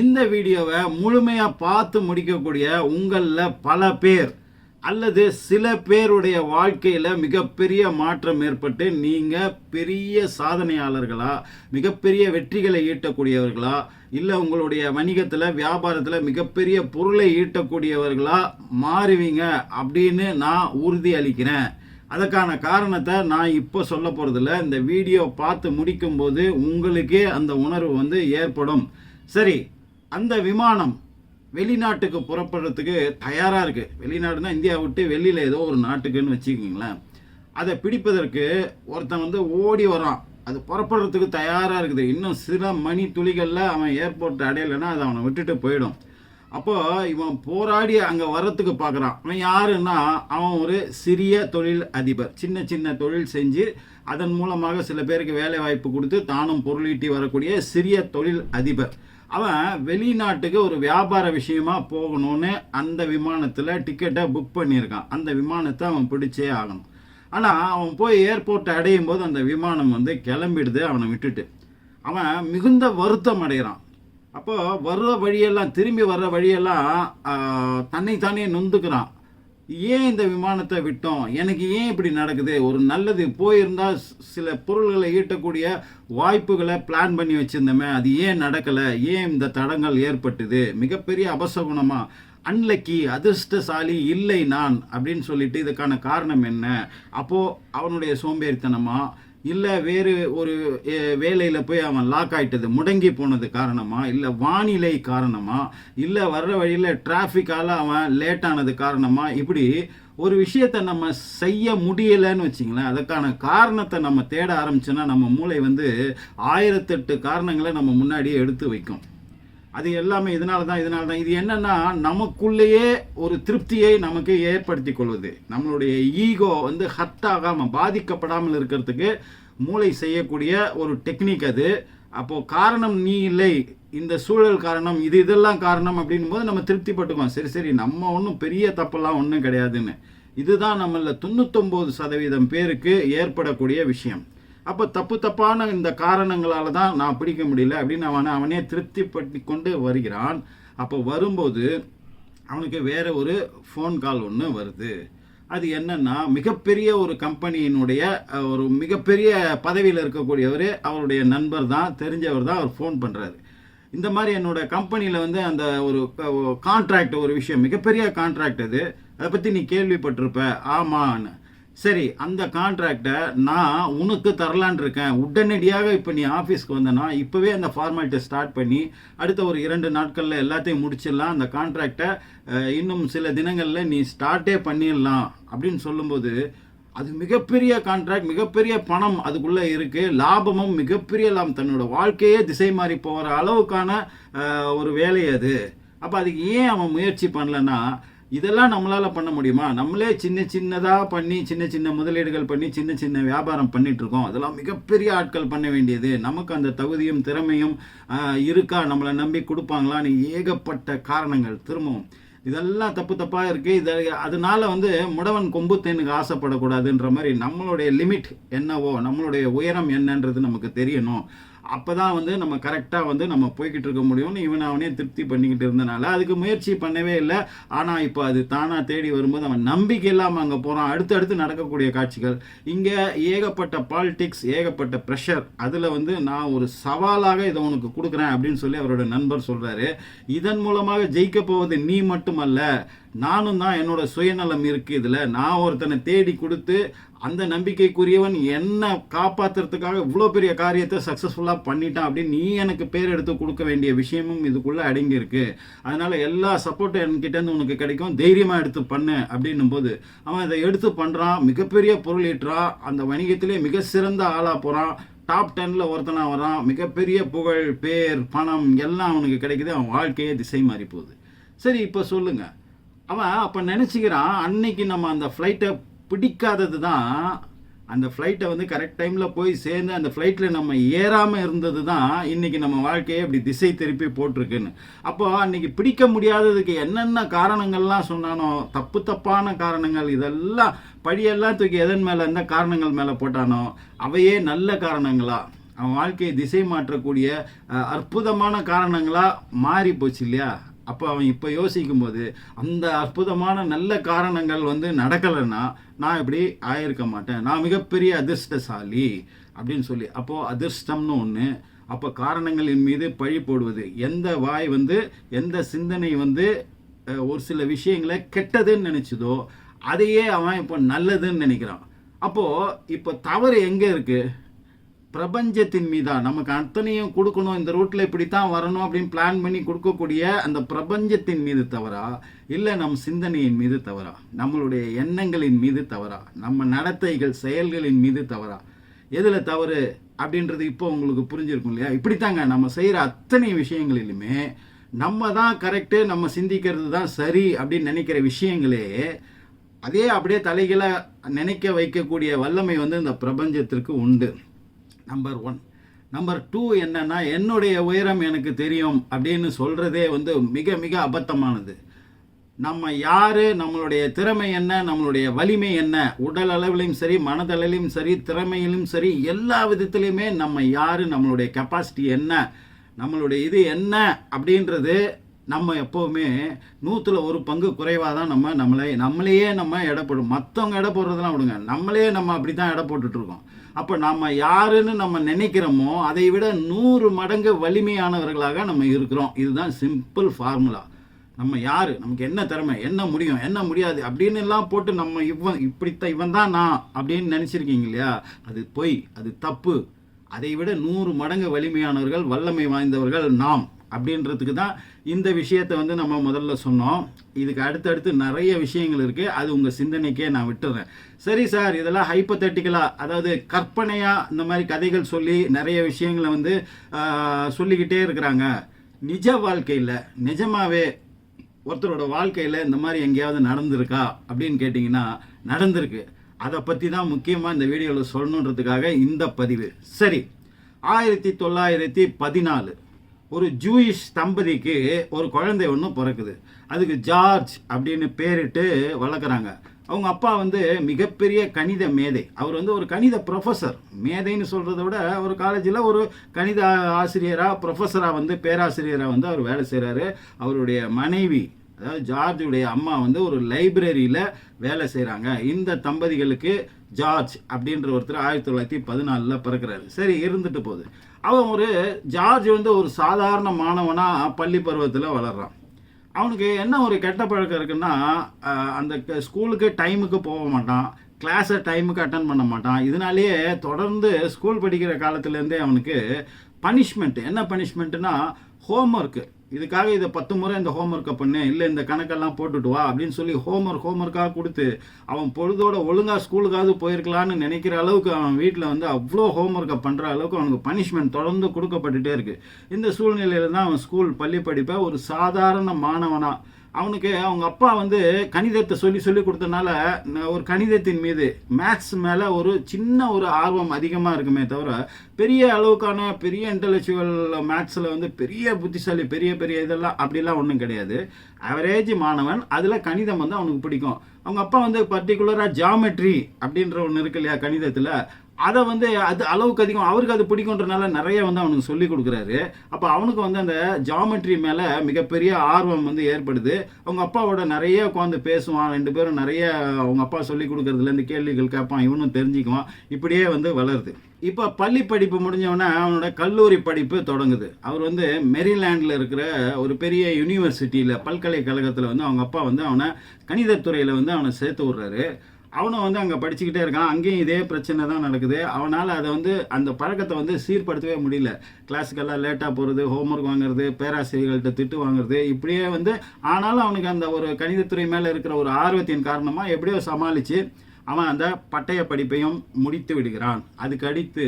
இந்த வீடியோவை முழுமையாக பார்த்து முடிக்கக்கூடிய உங்களில் பல பேர் அல்லது சில பேருடைய வாழ்க்கையில் மிகப்பெரிய மாற்றம் ஏற்பட்டு நீங்கள் பெரிய சாதனையாளர்களா மிகப்பெரிய வெற்றிகளை ஈட்டக்கூடியவர்களா இல்லை உங்களுடைய வணிகத்தில் வியாபாரத்தில் மிகப்பெரிய பொருளை ஈட்டக்கூடியவர்களா மாறுவீங்க அப்படின்னு நான் உறுதி அளிக்கிறேன். அதுக்கான காரணத்தை நான் இப்போ சொல்ல போகிறதில்ல இந்த வீடியோ பார்த்து முடிக்கும்போது உங்களுக்கே அந்த உணர்வு வந்து ஏற்படும். சரி அந்த விமானம் வெளிநாட்டுக்கு புறப்படுறதுக்கு தயாராக இருக்குது வெளிநாடுனா இந்தியா விட்டு வெளியில் ஏதோ ஒரு நாட்டுக்குன்னு வச்சுக்கிங்களேன். அதை பிடிப்பதற்கு ஒருத்தன் வந்து ஓடி வரான். அது புறப்படுறதுக்கு தயாராக இருக்குது. இன்னும் சில மணி துளிகளில் அவன் ஏர்போர்ட் அடையலைன்னா அது அவனை விட்டுட்டு போயிடும். அப்போது இவன் போராடி அங்கே வர்றதுக்கு பார்க்குறான் அவன் யாருன்னா அவன் ஒரு சிறிய தொழில் அதிபர். சின்ன சின்ன தொழில் செஞ்சு அதன் மூலமாக சில பேருக்கு வேலை வாய்ப்பு கொடுத்து தானும் பொருளீட்டி வரக்கூடிய சிறிய தொழில் அதிபர். அவன் வெளிநாட்டுக்கு ஒரு வியாபார விஷயமா போகணும்னு அந்த விமானத்தில் டிக்கெட்டை புக் பண்ணியிருக்கான். அந்த விமானத்தை அவன் பிடிச்சே ஆகணும். ஆனால் அவன் போய் ஏர்போர்ட்டை அடையும் போது அந்த விமானம் வந்து கிளம்பிடுது அவனை விட்டுட்டு. அவன் மிகுந்த வருத்தம் அடைகிறான். அப்போ வர்ற வழியெல்லாம் திரும்பி வர்ற வழியெல்லாம் தன்னைத்தானே நொந்துக்கிறான். ஏன் இந்த விமானத்தை விட்டோம்? எனக்கு ஏன் இப்படி நடக்குது? ஒரு நல்லது போயிருந்தால் சில பொருள்களை ஈட்டக்கூடிய வாய்ப்புகளை பிளான் பண்ணி வச்சுருந்தோமே. அது ஏன் நடக்கலை? ஏன் இந்த தடங்கள் ஏற்பட்டுது? மிகப்பெரிய அபசகுணமாக அன்லக்கி அதிர்ஷ்டசாலி இல்லை நான் அப்படின்னு சொல்லிட்டு இதுக்கான காரணம் என்ன? அப்போது அவனுடைய சோம்பேறித்தனமாக இல்லை வேறு ஒரு வேலையில் போய் அவன் லாக் ஆயிட்டது முடங்கி போனது காரணமாக இல்லை வானிலை காரணமாக இல்லை வர்ற வழியில் டிராஃபிக்கால் அவன் லேட் ஆனது காரணமாக இப்படி ஒரு விஷயத்தை நம்ம செய்ய முடியலைன்னு வச்சிங்களேன். அதுக்கான காரணத்தை நம்ம தேட ஆரம்பிச்சோன்னா நம்ம மூளை வந்து ஆயிரத்தெட்டு காரணங்களை நம்ம முன்னாடியே எடுத்து வைக்கும். அது எல்லாமே இதனால தான் இதனால தான் இது என்னன்னா நமக்குள்ளேயே ஒரு திருப்தியை நமக்கு ஏற்படுத்தி கொள்வது. நம்மளுடைய ஈகோ வந்து ஹர்ட் ஆகாமல் பாதிக்கப்படாமல் இருக்கிறதுக்கு மூளை செய்யக்கூடிய ஒரு டெக்னிக் அது. அப்போது காரணம் நீ இல்லை இந்த சூழல் காரணம் இது இதெல்லாம் காரணம் அப்படின்னும் போது நம்ம திருப்திப்பட்டுக்கோம் சரி சரி நம்ம ஒன்றும் பெரிய தப்பெல்லாம் ஒன்றும் கிடையாதுன்னு. இதுதான் நம்மள தொண்ணூத்தொம்பது சதவீதம் பேருக்கு ஏற்படக்கூடிய விஷயம். அப்போ தப்பு தப்பான இந்த காரணங்களால தான் நான் பிடிக்க முடியல அப்படின்னு அவனை அவனே திருப்திப்படுத்தி கொண்டு வருகிறான். அப்போ வரும்போது அவனுக்கு வேற ஒரு ஃபோன் கால் ஒன்று வருது. அது என்னன்னா மிகப்பெரிய ஒரு கம்பெனியினுடைய ஒரு மிகப்பெரிய பதவியில் இருக்கக்கூடியவர் அவருடைய நண்பர் தான் தெரிஞ்சவர் தான் அவர் ஃபோன் பண்ணுறாரு இந்த மாதிரி என்னோட கம்பெனியில் வந்து அந்த ஒரு கான்ட்ராக்ட் ஒரு விஷயம் மிகப்பெரிய கான்ட்ராக்ட் அது. அதை பற்றி நீ கேள்விப்பட்டிருப்ப. ஆமான்னு. சரி அந்த கான்ட்ராக்டை நான் உனக்கு தரலான் இருக்கேன். உடனடியாக இப்போ நீ ஆஃபீஸ்க்கு வந்தனா இப்போவே அந்த ஃபார்மாலிட்டி ஸ்டார்ட் பண்ணி அடுத்த ஒரு இரண்டு நாட்களில் எல்லாத்தையும் முடிச்சிடலாம். அந்த கான்ட்ராக்டை இன்னும் சில தினங்களில் நீ ஸ்டார்ட்டே பண்ணிடலாம் அப்படின்னு சொல்லும்போது அது மிகப்பெரிய கான்ட்ராக்ட் மிகப்பெரிய பணம் அதுக்குள்ளே இருக்குது லாபமும் மிகப்பெரிய லாபம். தன்னோட வாழ்க்கையே திசை மாறி போகிற அளவுக்கான ஒரு வேலை அது. அப்போ அதுக்கு ஏன் அவன் முயற்சி பண்ணலன்னா இதெல்லாம் நம்மளால் பண்ண முடியுமா? நம்மளே சின்ன சின்னதாக பண்ணி சின்ன சின்ன முதலீடுகள் பண்ணி சின்ன சின்ன வியாபாரம் பண்ணிகிட்ருக்கோம் இருக்கோம். அதெல்லாம் மிகப்பெரிய ஆட்கள் பண்ண வேண்டியது. நமக்கு அந்த தகுதியும் திறமையும் இருக்கா? நம்மளை நம்பி கொடுப்பாங்களான்னு ஏகப்பட்ட காரணங்கள். திரும்பவும் இதெல்லாம் தப்பு தப்பாக இருக்குது இதை அதனால வந்து முடவன் கொம்பு தேனுக்கு ஆசைப்படக்கூடாதுன்ற மாதிரி நம்மளுடைய லிமிட் என்னவோ நம்மளுடைய உயரம் என்னன்றது நமக்கு தெரியணும். அப்போ தான் வந்து நம்ம கரெக்டாக வந்து நம்ம போய்கிட்டு இருக்க முடியும்னு இவன் அவனே திருப்தி பண்ணிக்கிட்டு இருந்தனால அதுக்கு முயற்சி பண்ணவே இல்லை. ஆனால் இப்போ அது தானாக தேடி வரும்போது அவன் நம்பிக்கை இல்லாமல் அங்கே போகிறான் அடுத்தடுத்து நடக்கக்கூடிய காட்சிகள். இங்கே ஏகப்பட்ட பாலிடிக்ஸ் ஏகப்பட்ட ப்ரெஷர் அதில் வந்து நான் ஒரு சவாலாக இதை உனக்கு கொடுக்குறேன் அப்படின்னு சொல்லி அவரோட நண்பர் சொல்கிறாரு இதன் மூலமாக ஜெயிக்க போவது நீ மட்டுமல்ல நானும் தான் என்னோட சுயநலம் இருக்குது இதில். நான் ஒருத்தனை தேடி கொடுத்து அந்த நம்பிக்கைக்குரியவன் என்னை காப்பாற்றுறதுக்காக இவ்வளோ பெரிய காரியத்தை சக்ஸஸ்ஃபுல்லாக பண்ணிட்டான் அப்படின்னு நீ எனக்கு பேர் எடுத்து கொடுக்க வேண்டிய விஷயமும் இதுக்குள்ளே அடங்கியிருக்கு. அதனால் எல்லா சப்போர்ட்டும் என்கிட்டேருந்து உனக்கு கிடைக்கும். தைரியமாக எடுத்து பண்ணு அப்படின்னும் போது அவன் இதை எடுத்து பண்ணுறான் மிகப்பெரிய பொருள் அந்த வணிகத்திலே மிக சிறந்த ஆளாக போகிறான் டாப் டென்னில் ஒருத்தனாக வரான். மிகப்பெரிய புகழ் பேர் பணம் எல்லாம் அவனுக்கு கிடைக்குது. அவன் வாழ்க்கையே திசை மாறி போகுது சரி இப்போ சொல்லுங்கள் அவன் அப்போ நினச்சிக்கிறான் அன்னைக்கு நம்ம அந்த ஃப்ளைட்டை பிடிக்காதது தான் அந்த ஃப்ளைட்டை வந்து கரெக்ட் டைமில் போய் சேர்ந்து அந்த ஃப்ளைட்டில் நம்ம ஏறாமல் இருந்தது தான் இன்றைக்கி நம்ம வாழ்க்கையை இப்படி திசை திருப்பி போட்டிருக்குன்னு. அப்போ அன்றைக்கி பிடிக்க முடியாததுக்கு என்னென்ன காரணங்கள்லாம் சொன்னானோ தப்பு தப்பான காரணங்கள் இதெல்லாம் பழியெல்லாம் தூக்கி எதன் மேலே எந்த காரணங்கள் மேலே போட்டானோ அவையே நல்ல காரணங்களா? அவன் வாழ்க்கையை திசை மாற்றக்கூடிய அற்புதமான காரணங்களாக மாறி போச்சு இல்லையா? அப்போ அவன் இப்போ யோசிக்கும் போது அந்த அற்புதமான நல்ல காரணங்கள் வந்து நடக்கலைன்னா நான் இப்படி ஆயிருக்க மாட்டேன். நான் மிகப்பெரிய அதிர்ஷ்டசாலி அப்படின்னு சொல்லி அப்போது அதிர்ஷ்டம்னு ஒன்று அப்போ காரணங்களின் மீது பழி போடுவது எந்த வாய் வந்து எந்த சிந்தனை வந்து ஒரு சில விஷயங்களை கெட்டதுன்னு நினச்சதோ அதையே அவன் இப்போ நல்லதுன்னு நினைக்கிறான். அப்போது இப்போ தவறு எங்கே இருக்குது பிரபஞ்சத்தின் மீதா. நமக்கு அத்தனையும் கொடுக்கணும். இந்த ரூட்டில் இப்படி தான் வரணும் அப்படின்னு பிளான் பண்ணி கொடுக்கக்கூடிய அந்த பிரபஞ்சத்தின் மீது தவறா? இல்லை நம் சிந்தனையின் மீது தவறா? நம்மளுடைய எண்ணங்களின் மீது தவறா? நம்ம நடத்தைகள் செயல்களின் மீது தவறா? எதில் தவறு அப்படின்றது இப்போ உங்களுக்கு புரிஞ்சிருக்கும் இல்லையா? இப்படித்தாங்க. நம்ம செய்கிற அத்தனை விஷயங்களிலுமே நம்ம தான் கரெக்டு நம்ம சிந்திக்கிறது தான் சரி அப்படின்னு நினைக்கிற விஷயங்களே அதே அப்படியே தலைகளை நினைக்க வைக்கக்கூடிய வல்லமை வந்து இந்த பிரபஞ்சத்திற்கு உண்டு. நம்பர் ஒன் நம்பர் டூ என்னன்னா என்னுடைய உயரம் எனக்கு தெரியும் அப்படின்னு சொல்கிறதே வந்து மிக மிக அபத்தமானது. நம்ம யார் நம்மளுடைய திறமை என்ன நம்மளுடைய வலிமை என்ன உடல் அளவிலையும் சரி மனதளவிலும் சரி திறமையிலும் சரி எல்லா விதத்திலையுமே நம்ம யார் நம்மளுடைய கெப்பாசிட்டி என்ன நம்மளுடைய இது என்ன அப்படின்றது நம்ம எப்போவுமே நூற்றில் ஒரு பங்கு குறைவாக தான் நம்ம நம்மளே நம்மளையே நம்ம எடை போடும் மற்றவங்க எடை போடுறதெல்லாம் விடுங்க. நம்மளே நம்ம அப்படி தான் எடை போட்டுட்ருக்கோம் அப்போ நம்ம யாருன்னு நம்ம நினைக்கிறோமோ அதை விட நூறு மடங்கு வலிமையானவர்களாக நம்ம இருக்கிறோம். இதுதான் சிம்பிள் ஃபார்முலா நம்ம யார்? நமக்கு என்ன திறமை? என்ன முடியும்? என்ன முடியாது? அப்படின்னு எல்லாம் போட்டு நம்ம இவன் இப்படித்தான் இவன் தான் நான் அப்படின்னு நினச்சிருக்கீங்க இல்லையா? அது பொய் அது தப்பு. அதை விட நூறு மடங்கு வலிமையானவர்கள் வல்லமை வாய்ந்தவர்கள் நாம். அப்படின்றதுக்கு தான் இந்த விஷயத்தை வந்து நம்ம முதல்ல சொன்னோம். இதுக்கு அடுத்தடுத்து நிறைய விஷயங்கள் இருக்குது அது உங்கள் சிந்தனைக்கே நான் விட்டுறேன். சரி சார் இதெல்லாம் ஹைப்பத்தட்டிக்கலாக அதாவது கற்பனையாக இந்த மாதிரி கதைகள் சொல்லி நிறைய விஷயங்களை வந்து சொல்லிக்கிட்டே இருக்கிறாங்க. நிஜ வாழ்க்கையில் நிஜமாகவே ஒருத்தரோட வாழ்க்கையில் இந்த மாதிரி எங்கேயாவது நடந்திருக்கா அப்படின்னு கேட்டிங்கன்னா நடந்திருக்கு. அதை பற்றி தான் முக்கியமாக இந்த வீடியோவில் சொல்லணுன்றதுக்காக இந்த பதிவு. சரி ஆயிரத்தி தொள்ளாயிரத்தி பதினாலு. ஒரு ஜூயிஷ் தம்பதிக்கு ஒரு குழந்தை ஒன்று பிறக்குது. அதுக்கு ஜார்ஜ் அப்படின்னு பேரிட்டு வளர்க்குறாங்க. அவங்க அப்பா வந்து மிகப்பெரிய கணித மேதை. அவர் வந்து ஒரு கணித ப்ரொஃபஸர் மேதைன்னு சொல்கிறத விட ஒரு காலேஜில் ஒரு கணித ஆசிரியராக ப்ரொஃபஸராக வந்து பேராசிரியராக வந்து அவர் வேலை செய்கிறாரு அவருடைய மனைவி அதாவது ஜார்ஜுடைய அம்மா வந்து ஒரு லைப்ரரியில் வேலை செய்கிறாங்க இந்த தம்பதிகளுக்கு ஜார்ஜ் அப்படின்ற ஒருத்தர் ஆயிரத்தி தொள்ளாயிரத்தி பதினாலில் பிறக்கிறாரு. சரி இருந்துட்டு போகுது. அவன் ஒரு ஜார்ஜ் வந்து ஒரு சாதாரண மாணவனாக பள்ளி பருவத்தில் வளர்றான். அவனுக்கு என்ன ஒரு கெட்ட பழக்கம் இருக்குன்னா அந்த க- ஸ்கூலுக்கு டைமுக்கு போக மாட்டான் கிளாஸை டைமுக்கு அட்டன் பண்ண மாட்டான். இதனாலேயே தொடர்ந்து ஸ்கூல் படிக்கிற காலத்துலேருந்தே அவனுக்கு பனிஷ்மெண்ட் என்ன பனிஷ்மெண்ட்டுனா ஹோம்ஒர்க்கு இதுக்காக இதை பத்து முறை இந்த ஹோம்ஒர்க்கை பண்ணு இல்லை இந்த கணக்கெல்லாம் போட்டுட்டு வா அப்படின்னு சொல்லி ஹோம்ஒர்க் ஹோம்ஒர்க்காக கொடுத்து அவன் பொழுதோட ஒழுங்காக ஸ்கூலுக்காவது போயிருக்கலான்னு நினைக்கிற அளவுக்கு அவன் வீட்டில் வந்து அவ்வளோ ஹோம்ஒர்க்கை பண்ணுற அளவுக்கு அவனுக்கு பனிஷ்மெண்ட் தொடர்ந்து கொடுக்கப்பட்டுட்டே இருக்கு. இந்த சூழ்நிலையில் தான் அவன் ஸ்கூல் பள்ளி படிப்பை ஒரு சாதாரண மாணவனாக அவனுக்கு அவங்க அப்பா வந்து கணிதத்தை சொல்லி சொல்லி கொடுத்தனால ஒரு கணிதத்தின் மீது மேத்ஸ் மேலே ஒரு சின்ன ஒரு ஆர்வம் அதிகமாக இருக்குமே தவிர பெரிய அளவுக்கான பெரிய இன்டலெக்சுவல் மேத்ஸில் வந்து பெரிய புத்திசாலி பெரிய பெரிய இதெல்லாம் அப்படிலாம் ஒன்றும் கிடையாது. அவரேஜ் மாணவன் அதில் கணிதம் வந்து அவனுக்கு பிடிக்கும். அவங்க அப்பா வந்து பர்டிகுலராக ஜாமெட்ரி அப்படின்ற ஒன்று இருக்கு இல்லையா கணிதத்தில் அதை வந்து அது அளவுக்கு அதிகம் அவருக்கு அது பிடிக்குன்றனால நிறைய வந்து அவனுக்கு சொல்லி கொடுக்குறாரு. அப்போ அவனுக்கு வந்து அந்த ஜாமெட்ரி மேலே மிகப்பெரிய ஆர்வம் வந்து ஏற்படுது. அவங்க அப்பாவோட நிறைய உட்காந்து பேசுவான் ரெண்டு பேரும் நிறைய அவங்க அப்பா சொல்லி கொடுக்குறதுலேருந்து கேள்விகள் கேட்பான் இவனும் தெரிஞ்சுக்குவான் இப்படியே வந்து வளருது. இப்போ பள்ளி படிப்பு முடிஞ்சவொடனே அவனோட கல்லூரி படிப்பு தொடங்குது. அவர் வந்து மெரிலாண்டில் இருக்கிற ஒரு பெரிய யூனிவர்சிட்டியில் பல்கலைக்கழகத்தில் வந்து அவங்க அப்பா வந்து அவனை கணிதத்துறையில் வந்து அவனை சேர்த்து விட்றாரு. அவனும் வந்து அங்கே படிச்சுக்கிட்டே இருக்கான். அங்கேயும் இதே பிரச்சனை தான் நடக்குது. அவனால் அதை வந்து அந்த பழக்கத்தை வந்து சீர்படுத்தவே முடியல. கிளாஸுக்கெல்லாம் லேட்டாக போகிறது ஹோம்ஒர்க் வாங்குறது பேராசிரியர்கள்ட்ட திட்டு வாங்குறது இப்படியே வந்து ஆனாலும் அவனுக்கு அந்த ஒரு கணிதத்துறை மேலே இருக்கிற ஒரு ஆர்வத்தின் காரணமாக எப்படியோ சமாளித்து அவன் அந்த பட்டய படிப்பையும் முடித்து விடுகிறான். அதுக்கு அடுத்து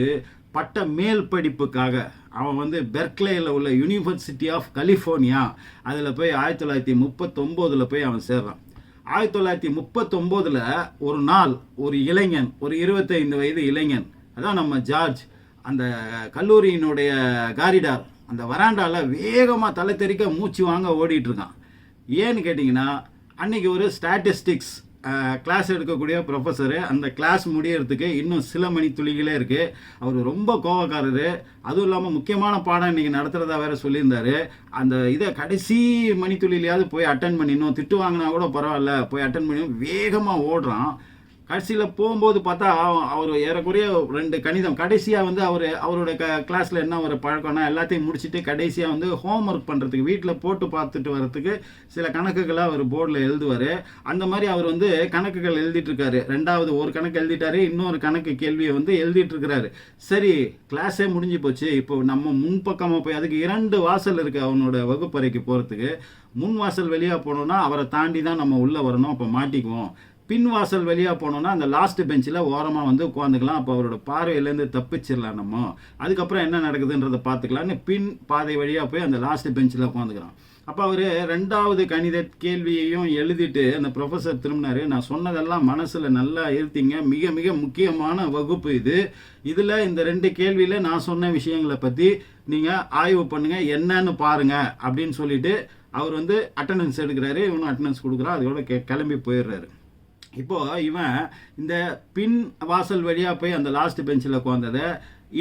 பட்ட மேல் படிப்புக்காக அவன் வந்து பெர்க்லேயில் உள்ள யூனிவர்சிட்டி ஆஃப் கலிஃபோர்னியா அதில் போய் ஆயிரத்தி தொள்ளாயிரத்தி முப்பத்தொம்போதில் போய் அவன் சேர்றான். ஆயிரத்தி தொள்ளாயிரத்தி முப்பத்தொம்போதில் ஒரு நாள் ஒரு இளைஞன் ஒரு இருபத்தைந்து வயது இளைஞன் அதான் நம்ம ஜார்ஜ் அந்த கல்லூரியினுடைய காரிடார் அந்த வராண்டாவில் வேகமாக தலை தெறிக்க மூச்சு வாங்க ஓடிட்டுருக்கான் ஏன்னு கேட்டிங்கன்னா அன்னைக்கு ஒரு ஸ்டாட்டிஸ்டிக்ஸ் கிளாஸ் எடுக்கக்கூடிய ப்ரொஃபஸரு அந்த கிளாஸ் முடியறதுக்கு இன்னும் சில மணி துளிகளே இருக்குது அவர் ரொம்ப கோவக்காரரு. அதுவும் இல்லாமல் முக்கியமான பாடம் இன்றைக்கி நடத்துகிறதா வேறு சொல்லியிருந்தார். அந்த இதை கடைசி மணித்துளிலையாவது போய் அட்டன் பண்ணி இன்னும் திட்டு வாங்கினா கூட பரவாயில்ல போய் அட்டன் பண்ணி வேகமாக ஓடுறான். கடைசியில் போகும்போது பார்த்தா அவர் ஏறக்குறைய ரெண்டு கணிதம். கடைசியாக வந்து அவர் அவரோட க கிளாஸில் என்ன ஒரு பழக்கம்னா எல்லாத்தையும் முடிச்சுட்டு கடைசியாக வந்து ஹோம் ஒர்க் பண்ணுறதுக்கு வீட்டில் போட்டு பார்த்துட்டு வரத்துக்கு சில கணக்குகளை அவர் போர்டில் எழுதுவார். அந்த மாதிரி அவர் வந்து கணக்குகள் எழுதிட்டுருக்காரு ரெண்டாவது ஒரு கணக்கு எழுதிட்டாரு இன்னொரு கணக்கு கேள்வியை வந்து எழுதிட்டுருக்கிறாரு சரி கிளாஸே முடிஞ்சு போச்சு. இப்போ நம்ம முன்பக்கமாக போய் அதுக்கு இரண்டு வாசல் இருக்குது அவனோட வகுப்பறைக்கு போகிறதுக்கு முன் வாசல் வெளியாக போனோன்னா அவரை தாண்டி தான் நம்ம உள்ளே வரணும். அப்போ மாட்டிக்குவோம். பின் வாசல் வழியாக போனோன்னா அந்த லாஸ்ட் பெஞ்சில் ஓரமாக வந்து உட்காந்துக்கலாம் அப்போ அவரோட பார்வையிலேருந்து தப்பிச்சிடலாம் நம்ம. அதுக்கப்புறம் என்ன நடக்குதுன்றதை பார்த்துக்கலான்னு பின் பாதை வழியாக போய் அந்த லாஸ்ட் பெஞ்சில் உட்காந்துக்கிறான் அப்போ அவர் ரெண்டாவது கணித கேள்வியையும் எழுதிட்டு அந்த ப்ரொஃபஸர் திரும்பினார் நான் சொன்னதெல்லாம் மனசில் நல்லா இருத்திங்க. மிக மிக முக்கியமான வகுப்பு இது. இதில் இந்த ரெண்டு கேள்வியில் நான் சொன்ன விஷயங்களை பற்றி நீங்கள் ஆய்வு பண்ணுங்கள் என்னன்னு பாருங்கள் அப்படின்னு சொல்லிட்டு அவர் வந்து அட்டண்டன்ஸ் எடுக்கிறாரு. இவனும் அட்டண்டன்ஸ் கொடுக்குறான். அதோட கே கிளம்பி போயிடுறாரு. இப்போது இவன் இந்த பின் வாசல் வழியாக போய் அந்த லாஸ்ட் பெஞ்சில் உட்காந்ததை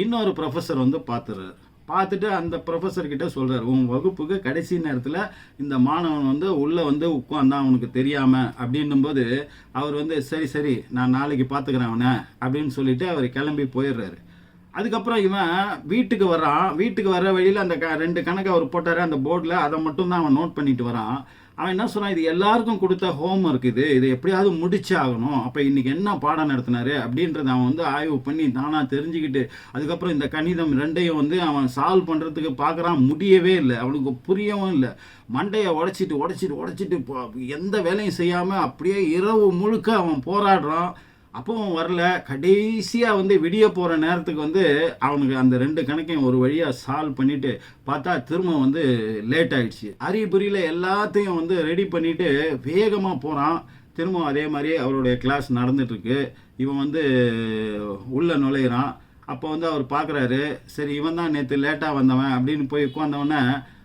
இன்னொரு ப்ரொஃபஸர் வந்து பார்த்துறாரு. பார்த்துட்டு அந்த ப்ரொஃபஸர்கிட்ட சொல்கிறார் உன் வகுப்புக்கு கடைசி நேரத்தில் இந்த மாணவன் வந்து உள்ளே வந்து உட்காந்தான் அவனுக்கு தெரியாமல் அப்படின்னும்போது அவர் வந்து சரி சரி நான் நாளைக்கு பார்த்துக்கிறேன் அவனை அப்படின்னு சொல்லிட்டு அவர் கிளம்பி போயிடுறாரு. அதுக்கப்புறம் இவன் வீட்டுக்கு வர்றான். வீட்டுக்கு வர்ற வழியில் அந்த க ரெண்டு கணக்கு அவர் போட்டார். அந்த போர்டில் அதை மட்டும் தான் அவன் நோட் பண்ணிட்டு வரான். அவன் என்ன சொன்னான்? இது எல்லாருக்கும் கொடுத்த ஹோம் ஒர்க் இது. இது எப்படியாவது முடிச்சு ஆகணும். அப்போ இன்றைக்கி என்ன பாடம் நடத்தினாரு அப்படின்றத அவன் வந்து ஆய்வு பண்ணி தானாக தெரிஞ்சுக்கிட்டு அதுக்கப்புறம் இந்த கணிதம் ரெண்டையும் வந்து அவன் சால்வ் பண்ணுறதுக்கு பார்க்குறான். முடியவே இல்லை. அவனுக்கு புரியவும் இல்லை. மண்டையை உடச்சிட்டு உடச்சிட்டு உடச்சிட்டு எந்த வேலையும் செய்யாமல் அப்படியே இரவு முழுக்க அவன் போராடுறான். அப்பவும் வரல. கடைசியாக வந்து விடிய போகிற நேரத்துக்கு வந்து அவனுக்கு அந்த ரெண்டு கணக்கையும் ஒரு வழியாக சால்வ் பண்ணிட்டு பார்த்தா திரும்ப வந்து லேட் ஆகிடுச்சு அரியபுரியில் எல்லாத்தையும் வந்து ரெடி பண்ணிவிட்டு வேகமாக போகிறான் திரும்ப அதே மாதிரி அவருடைய கிளாஸ் நடந்துட்டுருக்கு. இவன் வந்து உள்ளே நுழையிறான். அப்போ வந்து அவர் பார்க்குறாரு சரி இவன் தான் நேற்று லேட்டாக வந்தவன் அப்படின்னு போய் உட்காந்தவொடனே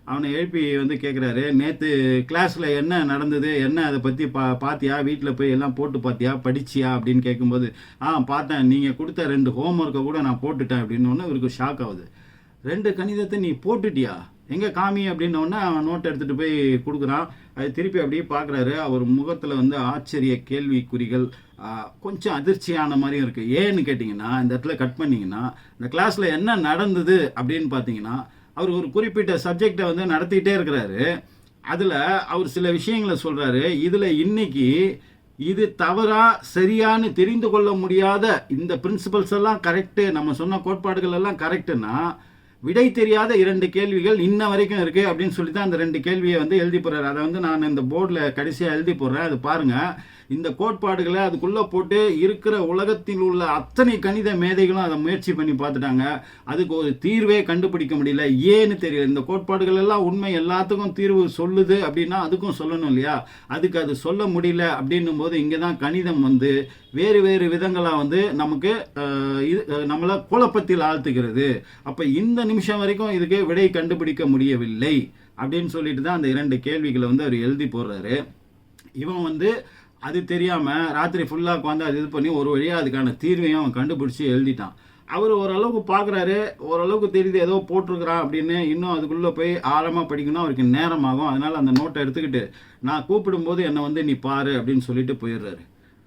அவனை எழுப்பி வந்து கேட்குறாரு நேற்று கிளாஸில் என்ன நடந்தது? என்ன அதை பற்றி பா பார்த்தியா வீட்டில் போய் எல்லாம் போட்டு பார்த்தியா படிச்சியா? அப்படின்னு கேட்கும்போது ஆ பார்த்தேன். நீங்கள் கொடுத்த ரெண்டு ஹோம்ஒர்க்கை கூட நான் போட்டுட்டேன். அப்படின்னு ஒன்று இவருக்கு ஷாக் ஆகுது. ரெண்டு கணிதத்தை நீ போட்டுட்டியா? எங்கே காமி? அப்படின்னோடனே அவன் நோட் எடுத்துகிட்டு போய் கொடுக்குறான். அது திருப்பி அப்படியே பார்க்குறாரு அவர் முகத்தில் வந்து ஆச்சரிய கேள்விக்குறிகள் கொஞ்சம் அதிர்ச்சியான மாதிரியும் இருக்குது ஏன்னு கேட்டிங்கன்னா இந்த இடத்துல கட் பண்ணிங்கன்னா இந்த கிளாஸில் என்ன நடந்தது அப்படின்னு பார்த்தீங்கன்னா அவர் ஒரு குறிப்பிட்ட சப்ஜெக்டை வந்து நடத்திக்கிட்டே இருக்கிறாரு. அதில் அவர் சில விஷயங்களை சொல்கிறாரு இதில் இன்னைக்கு இது தவறா சரியான்னு தெரிந்து கொள்ள முடியாத இந்த பிரின்சிபல்ஸ் எல்லாம் கரெக்டு நம்ம சொன்ன கோட்பாடுகள் எல்லாம் கரெக்டுன்னா விடை தெரியாத இரண்டு கேள்விகள் இன்ன வரைக்கும் இருக்குது அப்படின்னு சொல்லி தான் அந்த ரெண்டு கேள்வியை வந்து எழுதி போடுறாரு. அதை வந்து நான் இந்த போர்டில் கடைசியாக எழுதி போடுறேன். அது பாருங்கள் இந்த கோட்பாடுகளை அதுக்குள்ளே போட்டு இருக்கிற உலகத்தில் உள்ள அத்தனை கணித மேதைகளும் அதை முயற்சி பண்ணி பார்த்துட்டாங்க. அதுக்கு ஒரு தீர்வே கண்டுபிடிக்க முடியல. ஏன்னு தெரியல. இந்த கோட்பாடுகள் எல்லாம் உண்மை எல்லாத்துக்கும் தீர்வு சொல்லுது அப்படின்னா அதுக்கும் சொல்லணும் இல்லையா? அதுக்கு அது சொல்ல முடியல அப்படின்னும் போது இங்கே தான் கணிதம் வந்து வேறு வேறு விதங்களாக வந்து நமக்கு இது நம்மளை குழப்பத்தில் ஆழ்த்துகிறது. அப்போ இந்த நிமிஷம் வரைக்கும் இதுக்கு விடை கண்டுபிடிக்க முடியவில்லை அப்படின்னு சொல்லிட்டு தான் அந்த இரண்டு கேள்விகளை வந்து அவர் எழுதி போடுறாரு. இவன் வந்து அது தெரியாமல் ராத்திரி ஃபுல்லாக உட்காந்து அது இது பண்ணி ஒரு வழியாக அதுக்கான தீர்வையும் அவன் கண்டுபிடிச்சி எழுதிட்டான். அவர் ஓரளவுக்கு பார்க்குறாரு ஓரளவுக்கு தெரியுது ஏதோ போட்டிருக்கிறான் அப்படின்னு. இன்னும் அதுக்குள்ளே போய் ஆழமாக படிக்கணும் அவருக்கு நேரமாகும் அதனால் அந்த நோட்டை எடுத்துக்கிட்டு நான் கூப்பிடும்போது என்னை வந்து நீ பாரு அப்படின்னு சொல்லிட்டு போயிடுறாரு.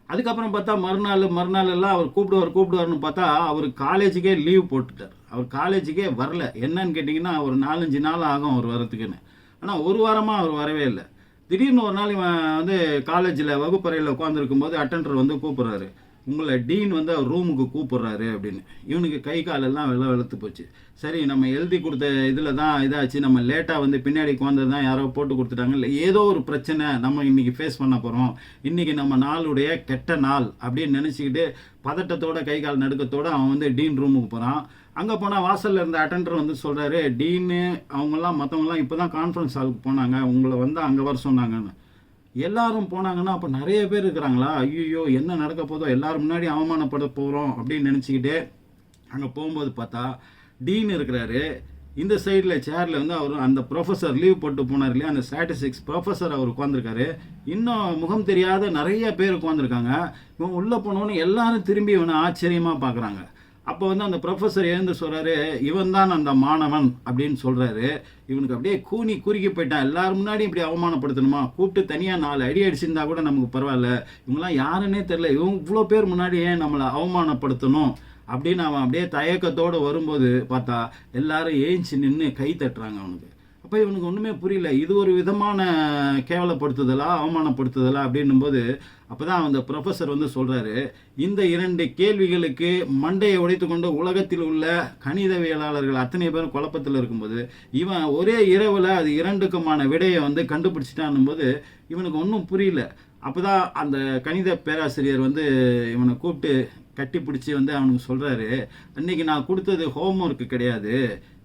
அதுக்கப்புறம் பார்த்தா மறுநாள் மறுநாள் எல்லாம் அவர் கூப்பிடுவார் கூப்பிடுவார்னு பார்த்தா அவர் காலேஜுக்கே லீவ் போட்டுட்டார். அவர் காலேஜுக்கே வரல. என்னன்னு கேட்டிங்கன்னா ஒரு நாலஞ்சு நாள் ஆகும் அவர் வரத்துக்குன்னு ஆனால் ஒரு வாரமாக அவர் வரவே இல்லை. திடீர்னு ஒரு நாள் இவன் வந்து காலேஜில் வகுப்பறையில் உட்காந்துருக்கும் போது அட்டெண்டர் வந்து கூப்பிட்றாரு. உங்களை டீன் வந்து அவர் ரூமுக்கு கூப்பிட்றாரு அப்படின்னு. இவனுக்கு கை காலெல்லாம் வெள்ள வெளுத்து போச்சு. சரி நம்ம எழுதி கொடுத்த இதில் தான் இதாச்சு. நம்ம லேட்டாக வந்து பின்னாடி உட்காந்து தான் யாரோ போட்டு கொடுத்துட்டாங்க. இல்லை ஏதோ ஒரு பிரச்சனை நம்ம இன்றைக்கி ஃபேஸ் பண்ண போகிறோம் இன்றைக்கி நம்ம நாளுடைய கெட்ட நாள் அப்படின்னு நினச்சிக்கிட்டு பதட்டத்தோட கை கால் நடுக்கத்தோடு அவன் வந்து டீன் ரூமுக்கு போகிறான் அங்கே போனால் வாசலில் இருந்த அட்டெண்டர் வந்து சொல்கிறாரு டீனு அவங்கெல்லாம் மற்றவங்களாம் இப்போ தான் கான்ஃபரன்ஸ் ஹாலுக்கு போனாங்க உங்களை வந்து அங்கே வர சொன்னாங்கன்னு. எல்லாரும் போனாங்கன்னா அப்போ நிறைய பேர் இருக்கிறாங்களா? ஐயோ என்ன நடக்க போதோ எல்லாரும் முன்னாடி அவமானப்பட போகிறோம் அப்படின்னு நினச்சிக்கிட்டு அங்கே போகும்போது பார்த்தா டீன் இருக்கிறாரு. இந்த சைடில் சேரில் வந்து அவர் அந்த ப்ரொஃபஸர் லீவ் போட்டு போனார் இல்லையா? அந்த ஸ்டாட்டிஸ்டிக்ஸ் ப்ரொஃபஸர் அவர் உட்காந்துருக்காரு இன்னும் முகம் தெரியாத நிறைய பேர் உட்காந்துருக்காங்க இவன் உள்ளே போனோன்னு எல்லாரும் திரும்பி இவனை ஆச்சரியமாக பார்க்குறாங்க அப்போ வந்து அந்த ப்ரொஃபஸர் எழுந்து சொல்கிறாரு இவன் தான் அந்த மாணவன் அப்படின்னு சொல்கிறாரு இவனுக்கு அப்படியே கூனி குறுக்கி போயிட்டான். எல்லாரும் முன்னாடி இப்படி அவமானப்படுத்தணுமா? கூப்பிட்டு தனியாக நாலு அடி அடிச்சிருந்தா கூட நமக்கு பரவாயில்ல. இவங்களாம் யாருன்னே தெரில இவங்க இவ்வளோ பேர் முன்னாடி ஏன் நம்மளை அவமானப்படுத்தணும்? அப்படின்னு அவன் அப்படியே தயக்கத்தோடு வரும்போது பார்த்தா எல்லாரும் ஏஞ்சி நின்று கை தட்டுறாங்க அவனுக்கு. அப்போ இவனுக்கு ஒன்றுமே புரியல. இது ஒரு விதமான கேவலப்படுத்துதலா அவமானப்படுத்துதலா அப்படின்னும்போது அப்போ தான் அந்த ப்ரொஃபஸர் வந்து சொல்கிறாரு இந்த இரண்டு கேள்விகளுக்கு மண்டையை உடைத்து கொண்டு உலகத்தில் உள்ள கணிதவியலாளர்கள் அத்தனை பேரும் குழப்பத்தில் இருக்கும்போது இவன் ஒரே இரவில் அது இரண்டுக்குமான விடையை வந்து கண்டுபிடிச்சிட்டான்னும் போது இவனுக்கு ஒன்றும் புரியல. அப்போ தான் அந்த கணித பேராசிரியர் வந்து இவனை கூப்பிட்டு கட்டி பிடிச்சி வந்து அவனுக்கு சொல்கிறாரு அன்னைக்கு நான் கொடுத்தது ஹோம்ஒர்க்கு கிடையாது.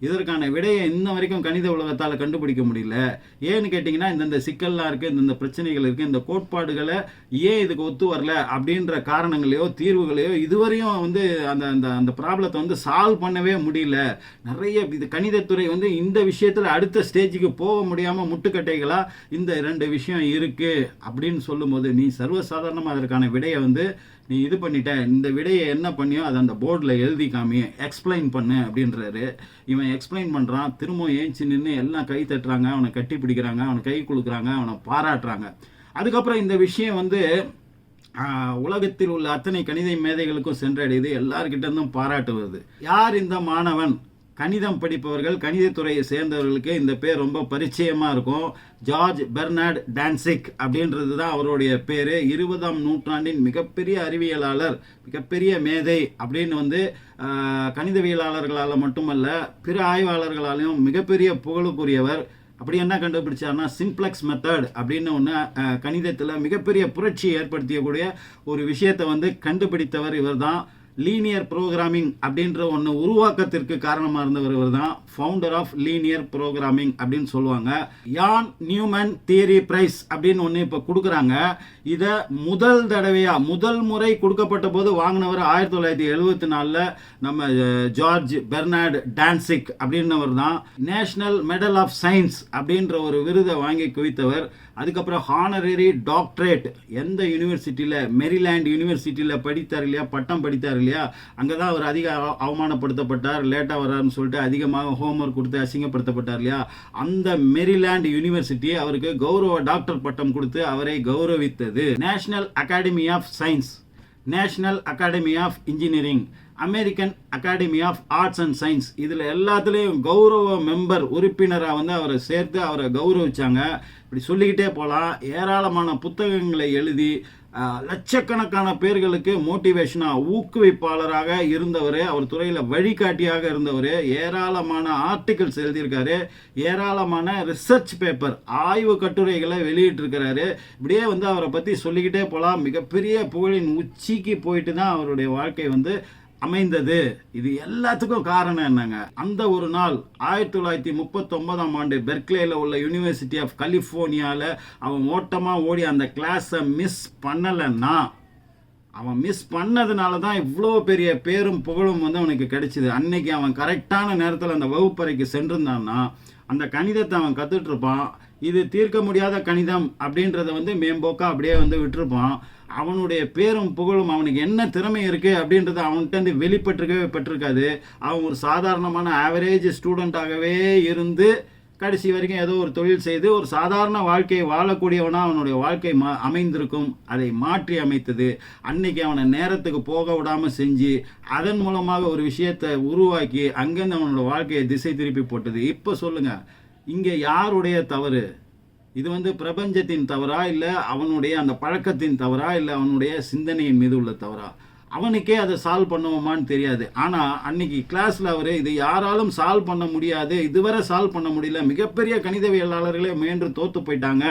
இதற்கான விடையை இன்ன வரைக்கும் கணித உலகத்தால் கண்டுபிடிக்க முடியல. ஏன்னு கேட்டிங்கன்னா இந்தந்த சிக்கல்லாம் இருக்குது இந்தந்த பிரச்சனைகள் இருக்குது இந்த கோட்பாடுகளை ஏன் இதுக்கு ஒத்து வரல அப்படின்ற காரணங்களையோ தீர்வுகளையோ இதுவரையும் வந்து அந்த அந்த அந்த ப்ராப்ளத்தை வந்து சால்வ் பண்ணவே முடியல. நிறைய இது கணிதத்துறை வந்து இந்த விஷயத்தில் அடுத்த ஸ்டேஜுக்கு போக முடியாமல் முட்டுக்கட்டைகளாக இந்த ரெண்டு விஷயம் இருக்குது அப்படின்னு சொல்லும்போது நீ சர்வசாதாரணமாக அதற்கான விடையை வந்து நீ இது பண்ணிட்ட இந்த விடையை என்ன பண்ணியோ அதை அந்த போர்டில் எழுதி காமி எக்ஸ்பிளைன் பண்ணு அப்படின்றாரு. இவன் எக்ஸ்பிளைன் பண்ணுறான் திரும்ப ஏஞ்சி நின்று எல்லாம் கை தட்டுறாங்க அவனை கட்டி பிடிக்கிறாங்க அவனை கை கொடுக்குறாங்க அவனை பாராட்டுறாங்க. அதுக்கப்புறம் இந்த விஷயம் வந்து உலகத்தில் உள்ள அத்தனை கணித மேதைகளுக்கும் சென்றடையுது எல்லார்கிட்ட இருந்தும் பாராட்டு வருது. யார் இந்த மாணவன்? கணிதம் படிப்பவர்கள் கணிதத்துறையை சேர்ந்தவர்களுக்கு இந்த பேர் ரொம்ப பரிச்சயமாக இருக்கும். ஜார்ஜ் பெர்னார்ட் டான்சிக் அப்படின்றது தான் அவருடைய பேர். இருபதாம் நூற்றாண்டின் மிகப்பெரிய அறிவியலாளர் மிகப்பெரிய மேதை அப்படின்னு வந்து கணிதவியலாளர்களால் மட்டுமல்ல பிற ஆய்வாளர்களாலையும் மிகப்பெரிய புகழுக்குரியவர். அப்படி என்ன கண்டுபிடிச்சார்னா சிம்ப்ளெக்ஸ் மெத்தட் அப்படின்னு ஒன்று கணிதத்தில் மிகப்பெரிய புரட்சியை ஏற்படுத்தியக்கூடிய ஒரு விஷயத்தை வந்து கண்டுபிடித்தவர் இவர் தான் லீனியர் ப்ரோக்ராமிங் அப்படின்ற ஒன்று உருவாக்கத்திற்கு காரணமாக இருந்தவர் இவர் தான் ஃபவுண்டர் ஆஃப் லீனியர் ப்ரோக்ராமிங் அப்படின்னு சொல்லுவாங்க. யான் நியூமன் தியரி பிரைஸ் அப்படின்னு ஒன்று இப்போ கொடுக்குறாங்க. இதை முதல் தடவையாக முதல் முறை கொடுக்கப்பட்ட போது வாங்கினவர் ஆயிரத்தி தொள்ளாயிரத்தி எழுபத்தி நாலில் நம்ம ஜார்ஜ் பெர்னார்ட் டான்சிக் அப்படின்னவர் தான் நேஷனல் மெடல் ஆஃப் சயின்ஸ் அப்படின்ற ஒரு விருதை வாங்கி குவித்தவர். அதுக்கப்புறம் ஹானரரி டாக்டரேட் எந்த யூனிவர்சிட்டியில் மெரிலேண்ட் யூனிவர்சிட்டியில் படித்தார் இல்லையா? பட்டம் படித்தார் இல்லையா? அங்கே தான் அவர் அதிக அவமானப்படுத்தப்பட்டார் லேட்டாக வராருன்னு சொல்லிட்டு அதிகமாக ஹோம்ஒர்க் கொடுத்து அசிங்கப்படுத்தப்பட்டார் இல்லையா? அந்த மெரிலேண்ட் யூனிவர்சிட்டி அவருக்கு கௌரவ டாக்டர் பட்டம் கொடுத்து அவரை கௌரவித்தது. National academy of science national academy of engineering American academy of arts and science இதில் எல்லாத்துலேயும் கௌரவ மெம்பர் உறுப்பினராக வந்து அவரை சேர்த்து அவரை கௌரவிச்சாங்க. இப்படி சொல்லிக்கிட்டே போகலாம் ஏராளமான புத்தகங்களை எழுதி லட்சக்கணக்கான பேர்களுக்கு மோட்டிவேஷனாக ஊக்குவிப்பாளராக இருந்தவர் அவர் துறையில் வழிகாட்டியாக இருந்தவர் ஏராளமான ஆர்டிகிள்ஸ் எழுதியிருக்காரு ஏராளமான ரிசர்ச் பேப்பர் ஆய்வு கட்டுரைகளை வெளியிட்டிருக்கிறாரு. இப்படியே வந்து அவரை பற்றி சொல்லிக்கிட்டே போகலாம் மிகப்பெரிய புகழின் உச்சிக்கு போயிட்டு தான் அவருடைய வாழ்க்கை வந்து அமைந்தது. இது எல்லாத்துக்கும் காரணம் என்னங்க? அந்த ஒரு நாள் ஆயிரத்தி தொள்ளாயிரத்தி முப்பத்தொன்பதாம் ஆண்டு பெர்க்லேயில் உள்ள யூனிவர்சிட்டி ஆஃப் கலிஃபோர்னியாவில் அவன் ஓட்டமாக ஓடி அந்த கிளாஸை மிஸ் பண்ணலைன்னா அவன் மிஸ் பண்ணதுனால தான் இவ்வளோ பெரிய பேரும் புகழும் வந்து அவனுக்கு கிடைச்சிது. அன்னைக்கு அவன் கரெக்டான நேரத்தில் அந்த வகுப்பறைக்கு சென்றிருந்தான்னா அந்த கணிதத்தை அவன் கற்றுட்ருப்பான் இது தீர்க்க முடியாத கணிதம் அப்படின்றத வந்து மேம்போக்கா அப்படியே வந்து விட்டுருப்பான். அவனுடைய பேரும் புகழும் அவனுக்கு என்ன திறமை இருக்குது அப்படின்றது அவன்கிட்ட வந்து வெளிப்பட்டிருக்கவே பட்டிருக்காது. அவன் ஒரு சாதாரணமான ஆவரேஜ் ஸ்டூடெண்ட்டாகவே இருந்து கடைசி வரைக்கும் ஏதோ ஒரு தொழில் செய்து ஒரு சாதாரண வாழ்க்கையை வாழக்கூடியவனாக அவனுடைய வாழ்க்கை மா அமைந்திருக்கும். அதை மாற்றி அமைத்தது. அன்னைக்கு அவனை நேரத்துக்கு போக விடாமல் செஞ்சு அதன் மூலமாக ஒரு விஷயத்தை உருவாக்கி அங்கேருந்து அவனோட வாழ்க்கையை திசை திருப்பி போட்டது. இப்போ சொல்லுங்கள் இங்கே யாருடைய தவறு? இது வந்து பிரபஞ்சத்தின் தவறா இல்லை அவனுடைய அந்த பழக்கத்தின் தவறா இல்லை அவனுடைய சிந்தனையின் மீது உள்ள தவறா? அவனுக்கே அதை சால்வ் பண்ணுவோமான்னு தெரியாது. ஆனால் அன்னைக்கு கிளாஸில் அவர் இது யாராலும் சால்வ் பண்ண முடியாது இதுவரை சால்வ் பண்ண முடியல மிகப்பெரிய கணிதவியலாளர்களே முயன்று தோற்று போயிட்டாங்க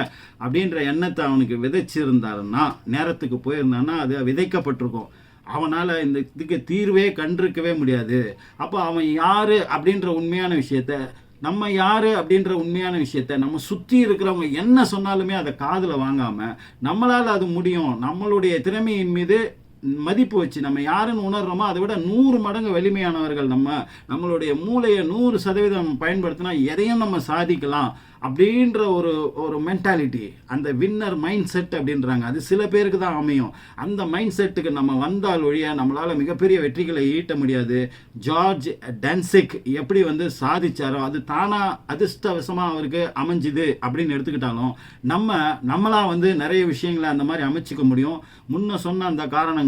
அப்படின்ற எண்ணத்தை அவனுக்கு விதைச்சிருந்தாருன்னா நேரத்துக்கு போயிருந்தான்னா அது விதைக்கப்பட்டிருக்கும். அவனால் இந்த இதுக்கு தீர்வே கண்டிருக்கவே முடியாது. அப்போ அவன் யார் அப்படின்ற உண்மையான விஷயத்த நம்ம யார் அப்படின்ற உண்மையான விஷயத்த நம்ம சுற்றி இருக்கிறவங்க என்ன சொன்னாலுமே அதை காதில் வாங்காமல் நம்மளால் அது முடியும். நம்மளுடைய திறமையின் மீது மதிப்பு வச்சு நம்ம யாருன்னு உணர்கிறோமோ அதை விட நூறு மடங்கு வலிமையானவர்கள் நம்ம நம்மளுடைய மூளையை நூறு சதவீதம் பயன்படுத்தினா எதையும் நம்ம சாதிக்கலாம் அப்படின்ற ஒரு ஒரு மென்டாலிட்டி அந்த வின்னர் மைண்ட் செட் அப்படின்றாங்க. அது சில பேருக்கு தான் அமையும். அந்த மைண்ட் செட்டுக்கு நம்ம வந்தால் ஒழிய நம்மளால் மிகப்பெரிய வெற்றிகளை ஈட்ட முடியாது. ஜார்ஜ் டென்சிக் எப்படி வந்து சாதிச்சாரோ அது தானாக அதிர்ஷ்டவசமாக அவருக்கு அமைஞ்சுது அப்படின்னு எடுத்துக்கிட்டாலும் நம்ம நம்மளாக வந்து நிறைய விஷயங்களை அந்த மாதிரி அமைச்சிக்க முடியும். முன்ன சொன்ன அந்த காரணங்கள்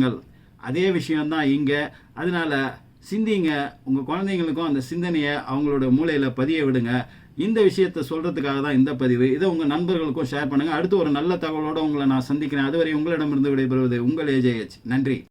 அதே விஷயம்தான் இங்கே. அதனால சிந்திங்க. உங்கள் குழந்தைங்களுக்கும் அந்த சிந்தனையை அவங்களோட மூளையில் பதிய விடுங்க. இந்த விஷயத்தை சொல்கிறதுக்காக தான் இந்த பதிவு. இதை உங்கள் நண்பர்களுக்கும் ஷேர் பண்ணுங்கள் அடுத்து ஒரு நல்ல தகவலோடு உங்களை நான் சந்திக்கிறேன். அதுவரை உங்களிடமிருந்து விடைபெறுவது உங்கள் ஏஜேஹெச் நன்றி.